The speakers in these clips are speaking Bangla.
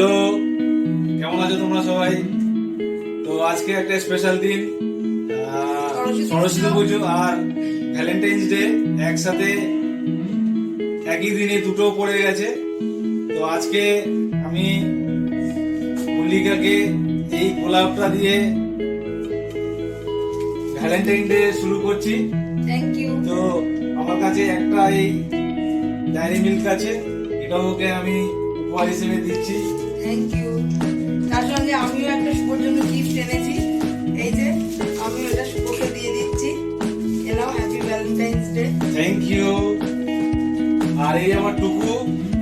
হ্যালো কেমন আছো তোমরা সবাই? তো আজকে একটা স্পেশাল দিন সরস্বতী পুজো। পুজো আর ভ্যালেন্টাইন্স ডে একসাথে একই দিনে দুটো পড়ে গেছে। তো আজকে আমি মল্লিকাকে এই গোলাপটা দিয়ে ভ্যালেন্টাইন ডে শুরু করছি। থ্যাংক ইউ তো আমার কাছে একটা এই ডায়েরি মিল্ক আছে এটা ওকে আমি উপহার হিসেবে দিচ্ছি। থ্যাংক ইউ তার সঙ্গে আমিও একটা শুভর জন্য গিফট এনেছি। এই যে আমি ওটা শুভকে দিয়ে দিচ্ছি। এনাও happy Valentine's day thank you আর এই আমার টুকু?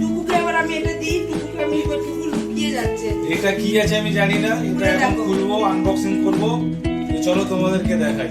টুকুকে আবার আমি এটা দিই টুকুকে আমি এবার টুকু লুকিয়ে যাচ্ছে। এটা কি আছে আমি জানি না এটা এখন খুলবো আনবক্সিং করব। চলো তোমাদেরকে দেখাই।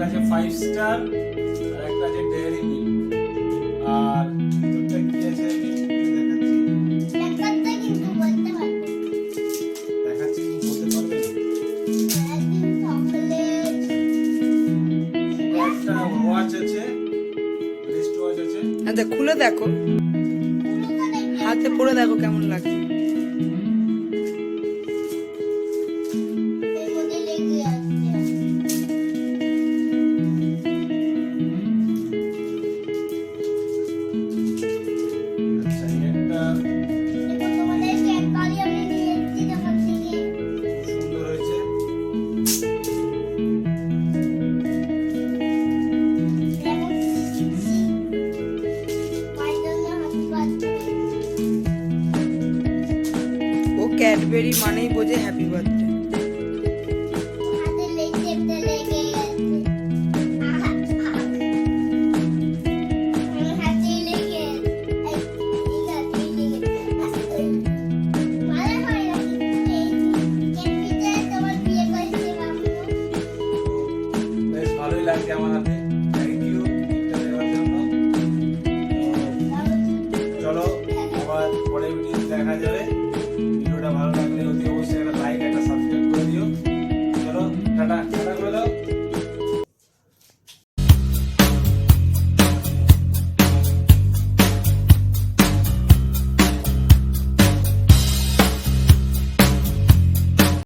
একটা আছে ফাইভ স্টার আর একটা আছে ডেয়ারি মিল্ক আর ভিতরটা কি আছে? দেখাচ্ছি। দেখাচ্ছি বলতে পারবে? একটা ওয়াচ আছে রিস্ট ওয়াচ আছে। আচ্ছা খুলে দেখো। হাতে পরে দেখো কেমন লাগে ক্যাডবেরি মানেই বোঝে হ্যাপি বার্থডে। ভালোই লাগছে আমার